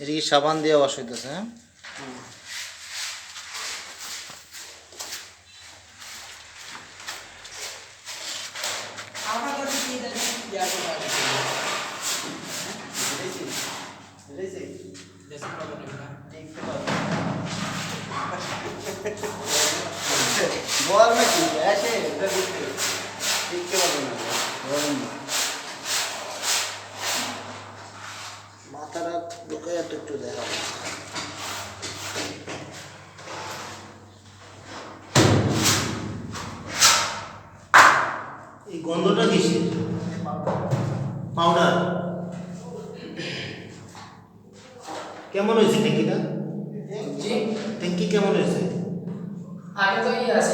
এটা কি সাবান দিয়ে ওয়াশ হইতেছে হ্যাঁ? বল নাকি দিতে দেখতে পাবো না বলেন না মাথাটা ঢুকে একটু একটু দেখা এই গন্ধটা কিসের? পাউডার। কেমন হয়েছে ট্যাঙ্কিটা? ট্যাঙ্কি? কেমন হয়েছে? আগে তো ই আছে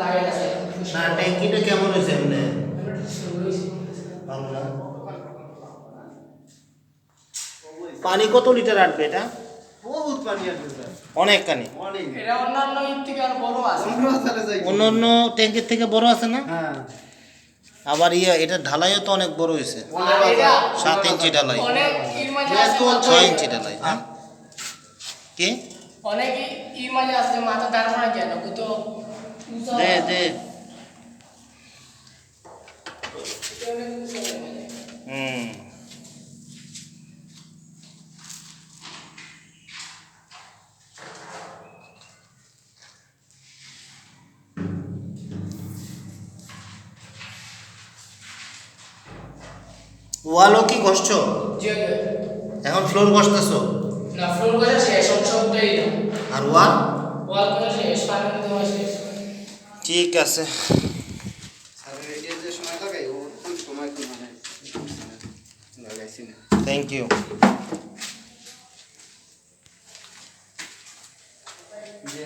লাগাই আছে। না ট্যাঙ্কিটা কেমন হয়েছে এমনি? ভালো না? পানি কত লিটার আটবে এটা? বহুত পানি আসবে অনেক এটা অন্যান্য ট্যাঙ্কির থেকে বড় আছে না? হ্যাঁ। আবার ইয়া এটা ঢালাইও তো অনেক বড় হয়েছে। সাত ইঞ্চি ঢালাই। ছয় ইঞ্চি ঢালাই হ্যাঁ? কি? অনেক ই- মাঝে আছে মাথা দাঁড় করা যায় না কত দে দে। হুম। ওয়ালও কি ঘষছো জি। এখন ফ্লোর ঘষতেছো না ফ্লোর শেষ না। আর ওয়াল? ওয়াল করে শেষ পানি শেষ ঠিক আছে। থ্যাংক ইউ যে